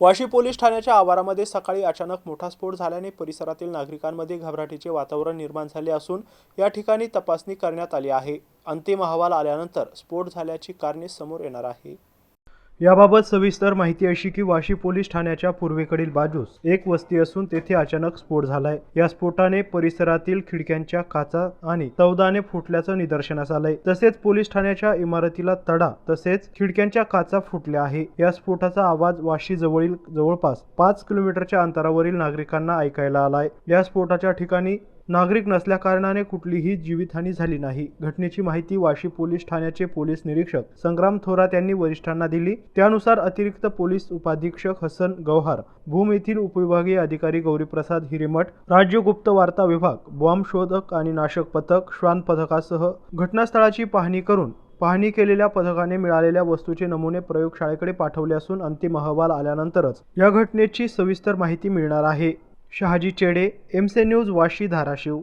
Vashi police ठाण्याच्या आवारामध्ये सकाळी अचानक मोठा स्फोट झाल्याने परिसरातील नागरिकांमध्ये घबराटीचे वातावरण निर्माण झाले असून या ठिकाणी तपासणी करण्यात आली आहे. अंतिम अहवाल आल्यानंतर स्फोट झाल्याची कारणे समोर येणार आहे. याबाबत सविस्तर माहिती अशी की वाशी पोलीस ठाण्याच्या पूर्वेकडील बाजूस एक वस्ती असून तेथे अचानक स्फोट झालाय. या स्फोटाने परिसरातील खिडक्यांच्या काचा आणि तवदाने फुटल्याचं निदर्शनास आलंय. तसेच पोलीस ठाण्याच्या इमारतीला तडा तसेच खिडक्यांच्या काचा फुटल्या आहे. या स्फोटाचा आवाज वाशी जवळील जवळपास पाच किलोमीटरच्या अंतरावरील नागरिकांना ऐकायला आलाय. या स्फोटाच्या ठिकाणी नागरिक नसल्याकारणाने कुठलीही जीवितहानी झाली नाही. घटनेची माहिती वाशी पोलीस ठाण्याचे पोलीस निरीक्षक संग्राम थोरात यांनी वरिष्ठांना दिली. त्यानुसार अतिरिक्त पोलीस उपाधीक्षक हसन गौहार भूम येथील उपविभागीय अधिकारी गौरीप्रसाद हिरेमठ राज्य गुप्त वार्ता विभाग बॉम्ब शोधक आणि नाशक पथक श्वान पथकासह घटनास्थळाची पाहणी करून पाहणी केलेल्या पथकाने मिळालेल्या वस्तूचे नमुने प्रयोगशाळेकडे पाठवले असून अंतिम अहवाल आल्यानंतरच या घटनेची सविस्तर माहिती मिळणार आहे. शहाजी चेडे एमसे न्यूज वाशी धाराशिव.